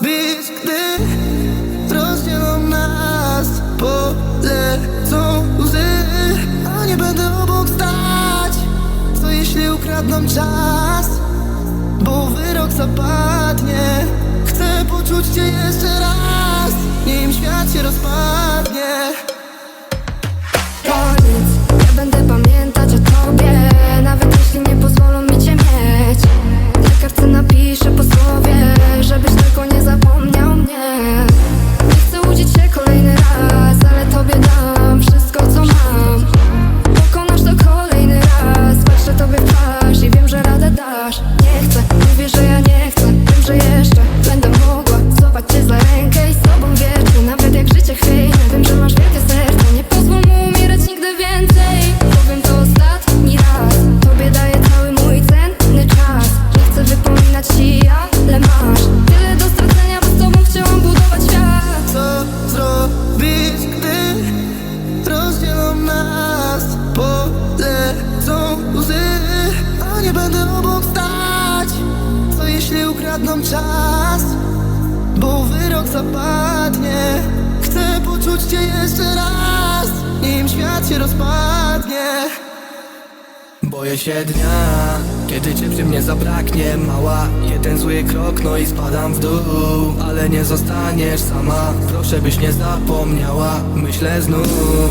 zrobić, gdy rozdzielą nas Polecą łzy, a nie będę obok stać. Co jeśli ukradną czas, bo wyrok zapadnie? Chcę poczuć cię jeszcze raz, nim świat się rozpadnie radę dasz jeśli ukradną czas, bo wyrok zapadnie. Chcę poczuć cię jeszcze raz, nim świat się rozpadnie. Boję się dnia, kiedy cię przy mnie zabraknie. Mała, jeden zły krok, no i spadam w dół. Ale nie zostaniesz sama, proszę byś nie zapomniała. Myślę znów,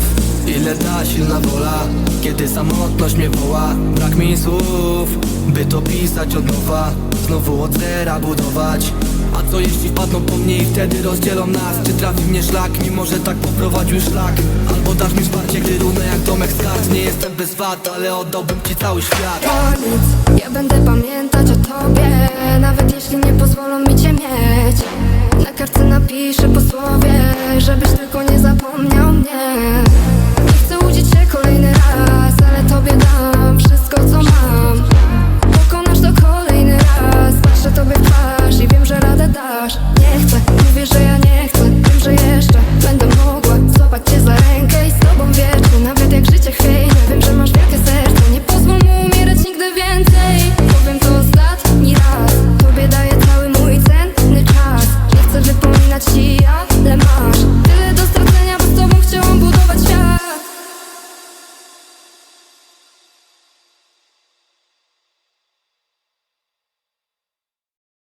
Ile ta silna wola, kiedy samotność mnie woła? Brak mi słów, by to pisać od nowa. Znowu od zera budować. A co jeśli wpadną po mnie i wtedy rozdzielą nas? Czy trafi mnie szlak, mimo że tak poprowadził szlak? Albo dasz mi wsparcie, gdy runę jak domek z Nie jestem bez wad, ale oddałbym ci cały świat. Koniec, ja będę pamiętać o tobie Nawet jeśli nie pozwolą mi cię mieć. Na kartce napiszę po słowie Żebyś tylko nie zapomniał mnie. flash.